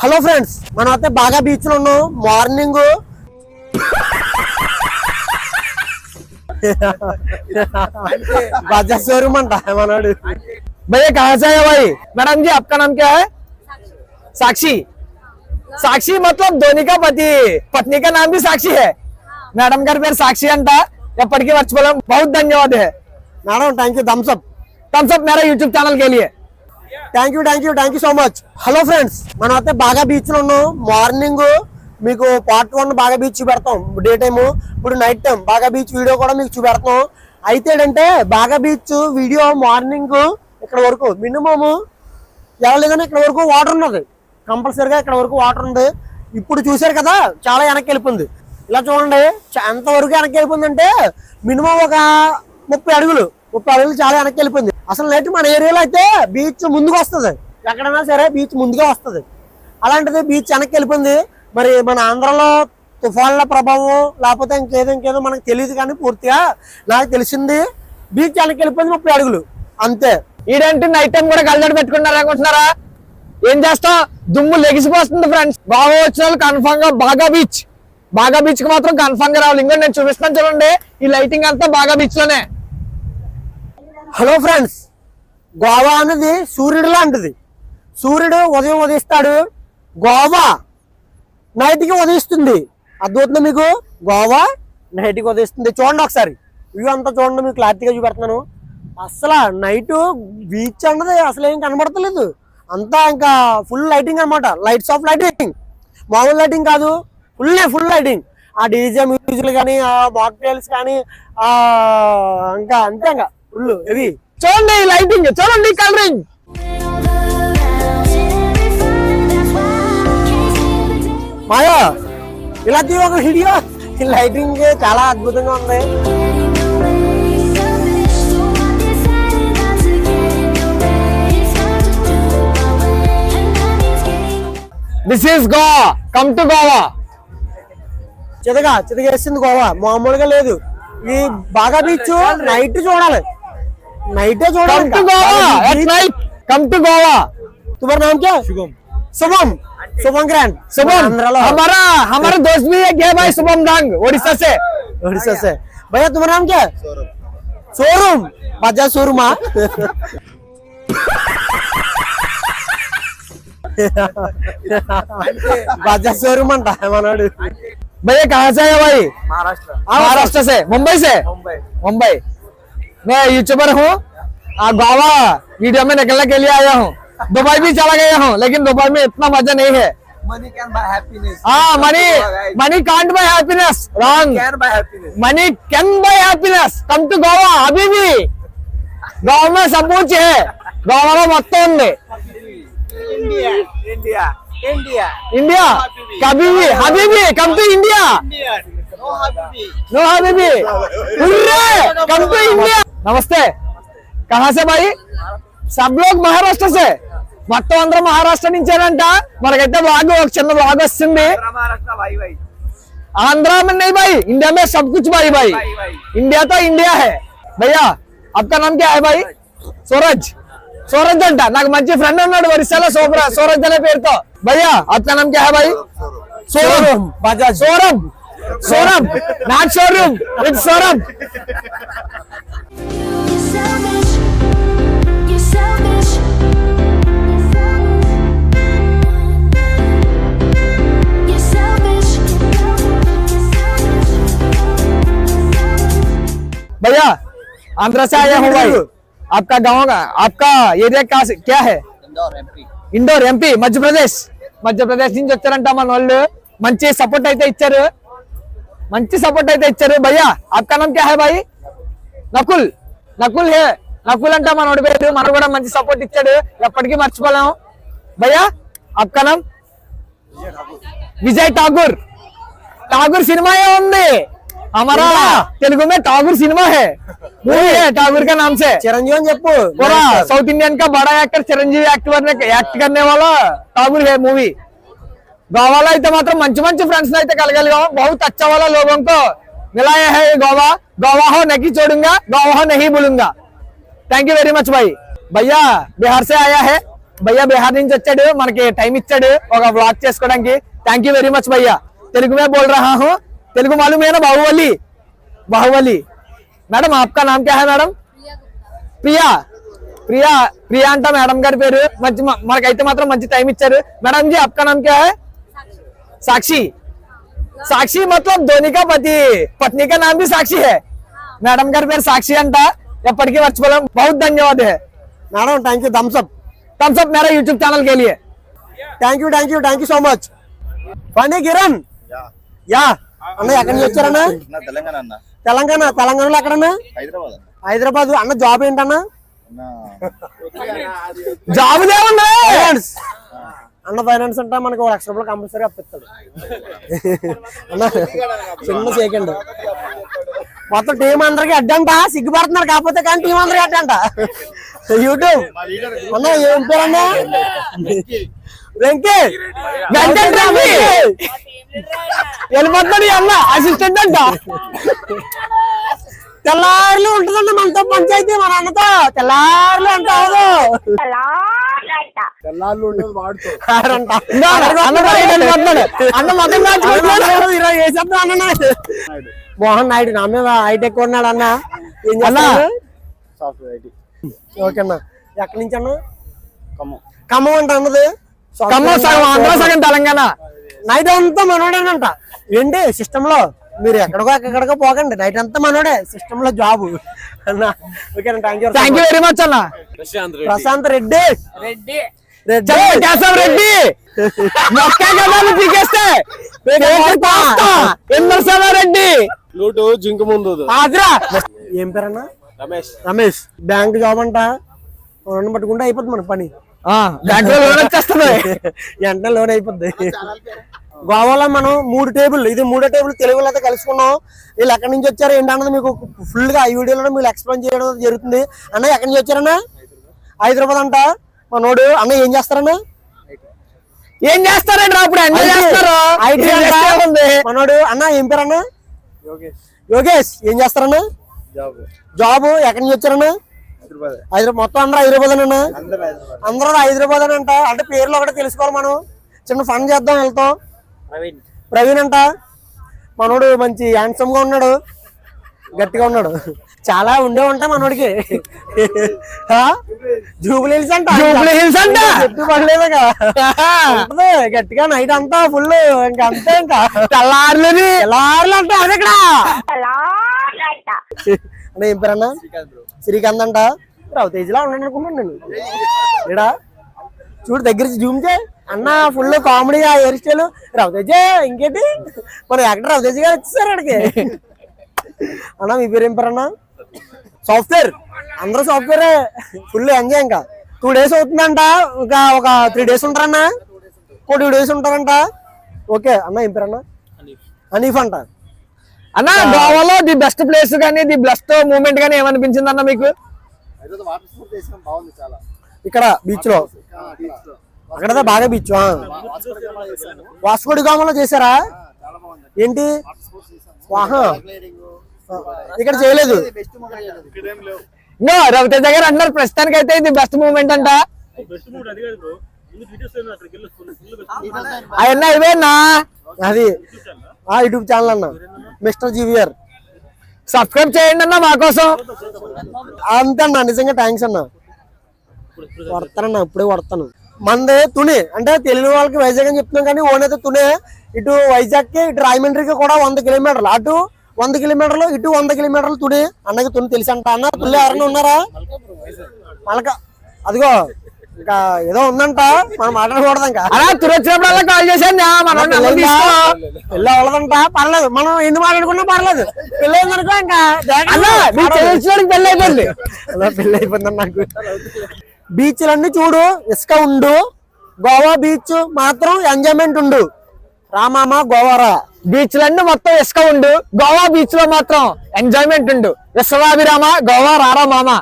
Hello friends మనం అయితే బాగా బీచ్ లో ఉన్నాం మార్నింగ్ బజాజ్ షోరూమ్ అంట మనోడు भैया कहाँ से है भाई मैडम जी आपका नाम क्या है साक्षी साक्षी मतलब धोनी का पति पत्नी का नाम भी साक्षी है మేడం గారి పేరు సాక్షి అంట ఎప్పటికీ మర్చిపోలేం बहुत धन्यवाद है madam thank you thumbs up thumbs up मेरा यूट्यूब चैनल के लिए Thank you thank you thank you so much hello friends మనం అయితే బాగా బీచ్లో ఉన్నాం. మార్నింగ్ మీకు పార్ట్ వన్ బాగా బీచ్ చూపెడతాం. డే టైమ్ ఇప్పుడు నైట్ టైం బాగా బీచ్ వీడియో కూడా మీకు చూపెడతాం. అయితే ఏంటంటే బాగా బీచ్ వీడియో మార్నింగ్ ఇక్కడ వరకు మినిమము ఎవరికైనా ఇక్కడ వరకు వాటర్ ఉన్నది. కంపల్సరీగా ఇక్కడ వరకు వాటర్ ఉంది. ఇప్పుడు చూశారు కదా చాలా వెనక్కి వెళ్ళిపోయింది. ఇలా చూడండి ఎంతవరకు వెనక్కి వెళ్ళిపోయింది అంటే మినిమం ఒక ముప్పై అడుగులు. ముప్పై అడుగులు చాలా వెనక్కి వెళ్ళిపోయింది. అసలు నైట్ మన ఏరియాలో అయితే బీచ్ ముందుకు వస్తుంది. ఎక్కడైనా సరే బీచ్ ముందుగా వస్తుంది. అలాంటిది బీచ్ వెనక్కి వెళ్ళిపోయింది. మరి మన ఆంధ్రలో తుఫాన్ల ప్రభావం లేకపోతే ఇంకేదో ఇంకేదో మనకు తెలియదు కానీ పూర్తిగా నాకు తెలిసింది బీచ్ వెనక్కి వెళ్ళిపోయింది ముప్పై అడుగులు. అంతే. ఈడేంటి నైట్ టైం కూడా కళ్ళడి పెట్టుకున్నారు అనుకుంటున్నారా? ఏం చేస్తాం? దుమ్ము లెగిసిపోతుంది ఫ్రెండ్స్ బాగా వచ్చిన వాళ్ళు కన్ఫామ్గా బాగా బీచ్ బాగా బీచ్కి మాత్రం కన్ఫామ్గా రావాలి. ఇంకో నేను చూపిస్తాను చూడండి. ఈ లైటింగ్ అంతా బాగా బీచ్లోనే. హలో ఫ్రెండ్స్ గోవా అనేది సూర్యుడు లాంటిది. సూర్యుడు ఉదయం ఉదయిస్తాడు. గోవా నైట్కి ఉదయిస్తుంది. అర్థమవుతుందా మీకు? గోవా నైట్కి ఉదయిస్తుంది. చూడండి ఒకసారి. వ్యూ అంతా చూడండి మీకు క్లారిటీగా చూపెడుతున్నాను. అసలు నైట్ బీచ్ అన్నది అసలు ఏం కనబడతలేదు. అంతా ఇంకా ఫుల్ లైటింగ్ అన్నమాట. లైట్స్ ఆఫ్ లైటింగ్ మామూలు లైటింగ్ కాదు. ఫుల్ ఫుల్ లైటింగ్ ఆ డీజే మ్యూజిక్లు కానీ ఆ మాక్టైల్స్ కానీ ఇంకా అంతే ఇంకా. ఫుల్. ఇవి చూడండి లైటింగ్ చూడండి కలరింగ్. మాయా ఇలా తీ ఒక వీడియో? ఈ లైటింగ్ చాలా అద్భుతంగా ఉంది. This is Goa come to Goa చితగా చితగేసింది గోవా మామూలుగా లేదు. ఈ బాగా బీచ్ నైట్ చూడాలి. नाइटे जोड़ा come to Goa at night come to Goa तुम्हारा नाम क्या शुभम। शुभम। शुभम ग्रैंड शुभम हमारा हमारे हाँ। दोस्त भी है क्या भाई? शुभम डांग ओडिशा से। ओडिशा से। भैया तुम्हारा नाम क्या शोरूम। बाजा शोरूम हाँ। बाजा शोरूम भैया कहाँ से है भाई? महाराष्ट्र। महाराष्ट्र से। मुंबई से? मुंबई। मुंबई। मैं यूट्यूबर हूँ आ, गोवा वीडियो में निकलने के लिए आया हूँ दुबई भी चला गया हूँ लेकिन दुबई में इतना मजा नहीं है money can buy happiness हाँ money money can't buy happiness wrong can buy happiness money can buy happiness come to Goa అభి भी గోవా में सब कुछ है గోవాలో మొత్తం ఉంది india india india India Kabhi भी అభి भी come to India india no happy no Habibi hurray come to India नमस्ते। कहा से भाई? सब लोग महाराष्ट्र से। मत अंदर महाराष्ट्र मनकते ब्लागू ब्लाग वो आंध्र में नहीं भाई इंडिया में सब कुछ भाई भाई। इंडिया तो इंडिया है। भैया आपका नाम क्या है भाई? सूरज सूरज मंजी फ्रेंड वरीसा सोपरा। सूरज तो। भैया आपका नाम क्या है भाई? सौरभ सौरभ सौरभ नाट Saurabh You're selfish. You're selfish. You're selfish. भैया आंध्र से आया हूँ भाई आपका गाँव का आपका एरिया का क्या है Indore MP indoor MP Madhya Pradesh Madhya Pradesh నుంచి వచ్చారంట మన వాళ్ళు మంచి సపోర్ట్ అయితే ఇచ్చారు మంచి సపోర్ట్ అయితే ఇచ్చారు భయ్యా ఆప్కా నామ్ క్యా హై భాయ్ నకుల్ నకుల్ హే నకుల్ అంట మనోడి పేరు మనకు కూడా మంచి సపోర్ట్ ఇచ్చాడు ఎప్పటికీ మర్చిపోలేము భయ్యా ఆప్కా నామ్ విజయ్ ఠాకూర్ ఠాకూర్ సినిమా ఏ ఉంది हमारा तेलुगु में ठाकुर सिनेमा है मूवी है ठाकुर का नाम से చిరంజీవి అని చెప్పు पूरा साउथ इंडियन का बड़ा एक्टर चिरंजीवी एक्टर ने యాక్ట్ करने वाला ठाकुर है मूवी గోవాలో అయితే మాత్రం మంచి మంచి ఫ్రెండ్స్ అయితే కలగలిగాం बहुत अच्छा वाला लोगों को मिलाया है ये गोवा गोवा हो नहीं छोड़ूंगा गोवा हो नहीं भूलूंगा थैंक यू वेरी मच भाई भैया बिहार से आया है భయ్యా బీహార్ నుంచి వచ్చాడు మనకి టైం ఇచ్చాడు ఒక బ్లాగ్ చేసుకోవడానికి థ్యాంక్ యూ వెరీ మచ్ భయ్యా తెలుగు మే బోల్ రహా హూ తెలుగు मालूम है ना बाहुबली बाहुबली మేడం आपका नाम क्या है మేడం ప్రియా ప్రియా ప్రియా అంట మేడం గారి పేరు మంచి మ- మనకైతే మాత్రం మంచి టైం ఇచ్చారు మేడం జీ आपका नाम क्या है साक्षी సాక్షి మతలబ్ ధోని కా పతి పత్ని కా నామ్ భీ సాక్షి है మేడం గారి పేరు సాక్షి అంట ఎప్పటికీ మర్చిపోలేం बहुत धन्यवाद है madam thank you thumbs up thumbs up मेरा यूट्यूब चैनल के लिए thank you thank you thank you so much Phani Kiran yeah అన్న ఎక్కడి నుంచి వచ్చారన్నా నా తెలంగాణ అన్న తెలంగాణ తెలంగాణలో ఎక్కడన్నా హైదరాబాద్ అన్న హైదరాబాద్ అన్న జాబ్ ఏంటన్నా అన్న జాబ్ దేవుంది ఫైనాన్స్ అన్న ఫైనాన్స్ అంటే మనకు ఒక లక్ష రూపాయలు కంపల్సరీ అప్పిస్తాడు. అన్న చిన్న సేకండ్ మొత్తం టీం అందరికి అడ్డంట సిగ్గుపడుతున్నారు కాకపోతే కానీ టీం అందరికి అడ్డంట. యూట్యూబ్. అన్న ఏం పేరు అన్న? వెంకీ. వెళ్ళిపోతున్నాడు అన్న అసిస్టెంట్ అంట. తెల్లారులు ఉంటుందండి మనతో పంచాయతీ మన అన్నతో. తెల్లారులు అంటే అవదు మోహన్ నాయుడు నా మీద హైట్ ఎక్కువ ఉన్నాడు అన్న ఏం చేస్తున్నాడు? సాఫ్ట్వేర్ ఐటీ ఓకే అన్న ఎక్కడి నుంచి అన్న ఖమ్మం ఖమ్మం అంట అన్నది ఖమ్మం సగం ఆంధ్ర సగం తెలంగాణ నైట్ అంతా మనోడేనంట ఏంటి సిస్టమ్లో మీరు ఎక్కడికో ఎక్కడికో పోకండి నైట్ అంతా మనోడే సిస్టమ్లో జాబ్ అన్న okay thank you very much అన్న ప్రశాంత్ రెడ్డి రెడ్డి రెడ్డి మొక్క గదాలు పీకేస్తే. రెడ్డి లూటు జింక ముందు. ఆద్రా ఏం పేరన్నా? రమేష్. రమేష్. బ్యాంక్ జాబ్ అంట. రెండు పట్టుకుంటే అయిపోద్ది మన పని. బ్యాంకులో లోన్ వచ్చేస్తుంది వెంటనే లోన్ అయిపోద్ది. గోవాలో మనం మూడు టేబుల్ ఇది మూడో టేబుల్ తెలుగులో అయితే కలుసుకున్నాం. వీళ్ళు ఎక్కడి నుంచి వచ్చారు ఏంటన్నది మీకు ఫుల్గా ఈ వీడియోలో మీరు ఎక్స్ప్లెయిన్ చేయడం జరుగుతుంది. అన్న ఎక్కడి నుంచి వచ్చారన్నా? హైదరాబాద్ అంట. మనోడు అన్న ఏం చేస్తారన్నా? ఏం చేస్తారండి ఇప్పుడు? ఎంజాయ్ చేస్తారు? మనోడు అన్న ఏం పేరన్నా? యోగేష్. యోగేష్ ఏం చేస్తారన్నా? జాబ్. జాబ్ ఎక్కడి నుంచి వచ్చారన్నా? హైదరాబాద్. హైదరాబాద్ మొత్తం అందరూ హైదరాబాద్ అన్న అందరూ హైదరాబాద్. అందరూ హైదరాబాద్ అని అంట అంటే పేర్లు ఒకటి తెలుసుకోవాలి మనం. చిన్న ఫన్ చేద్దాం వెళ్తాం. ప్రవీణ్. ప్రవీణ్ అంట. మనోడు మంచి హ్యాండ్సమ్గా ఉన్నాడు. గట్టిగా ఉన్నాడు. చాలా ఉండే ఉంటా మనోడికి. జూబుల్ హిల్స్ అంట. జూబ్లీ హిల్స్ అంట. పడలేదుగా. గట్టిగా నైట్ అంతా ఫుల్ ఇంకా అంతే ఇంకా. తెల్లారులని. తెల్లారులు అంట అది ఇక్కడ. అన్న ఏం పేరన్నా? శ్రీకాంత్ అంట. రవితేజ్ లా ఉన్నాను అనుకున్నాను నేను. ఇడా చూడు దగ్గర జూమ్ చేయి. అన్న ఫుల్ కామెడీ ఆ హెయిర్ స్టైల్. రవితేజ్ ఇంకేంటి? మన యాక్టర్ రవితేజ్ గారు వచ్చేసారు అక్కడికి అన్న మీ పేరు ఏం పేరు అన్న? సాఫ్ట్వేర్ అందరూ సాఫ్ట్వేర్ ఫుల్ ఎంజాయ్ ఇంకా. టూ డేస్ అవుతుందంట. ఒక ఒక త్రీ డేస్ ఉంటారన్న? ఒక టూ డేస్ ఉంటారంట. ఓకే అన్న ఏం పేరు అన్న? హనీఫ్. అంట. అన్న గోవాలో ది బెస్ట్ ప్లేస్ కానీ ది బెస్ట్ మూమెంట్ కానీ ఏమనిపించింది అన్న మీకు? ఇక్కడ బీచ్లో. అక్కడ బాగా బీచ్ వాస్కోడి గామలో చేశారా? చాలా బాగుంది. ఏంటి? స్పోర్ట్స్ చేసాం వాహా గ్లైడింగ్ ఇక్కడ చేయలేదు. నో రవితేజ గారు అంటున్నారు ప్రస్తుతానికి అయితే ఇది బెస్ట్ మూమెంట్ అంట. అవన్నీ అయిపోయినా అది. ఆ యూట్యూబ్ ఛానల్ అన్న. Mister Xavier. సబ్స్క్రైబ్ చేయండి అన్న మాకోసం అంతన్నా అంతే నిజంగా థ్యాంక్స్ అన్న. కొడతానన్న ఇప్పుడే కొడతాను. మనది తునే అంటే తెలుగు వాళ్ళకి వైజాగ్ అని చెప్తున్నాం కానీ ఓన్ అయితే తునే. ఇటు వైజాగ్కి ఇటు రాయమండ్రికి కూడా వంద కిలోమీటర్లు. అటు వంద కిలోమీటర్లు ఇటు వంద కిలోమీటర్లు తుని అన్నకి తుని తెలుసు అంట అన్న. తుల్లి ఎవరైనా ఉన్నారా? మలక అదిగో ఇంకా ఏదో ఉందంట. మనం మాట్లాడకూడదు ఇంకా. అలా తురొచ్చినప్పుడల్లా కాల్ చేశాను పెళ్ళి అవ్వదంట పర్లేదు. మనం ఎందుకు మాట్లాడుకున్నా పర్లేదు. అయిందనుకో ఇంకా? పెళ్ళి అయిపోయింది. అలా పెళ్ళి అయిపోయింది నాకు. బీచ్లన్నీ చూడు. ఇసుక ఉండు. గోవా బీచ్ మాత్రం ఎంజాయ్మెంట్ ఉండు. రామామ గోవారా? బీచ్లన్నీ మొత్తం ఇసుక ఉండు. గోవా బీచ్లో మాత్రం ఎంజాయ్మెంట్ ఉండు. విశ్వరాభిరామ గోవా రారా మామ.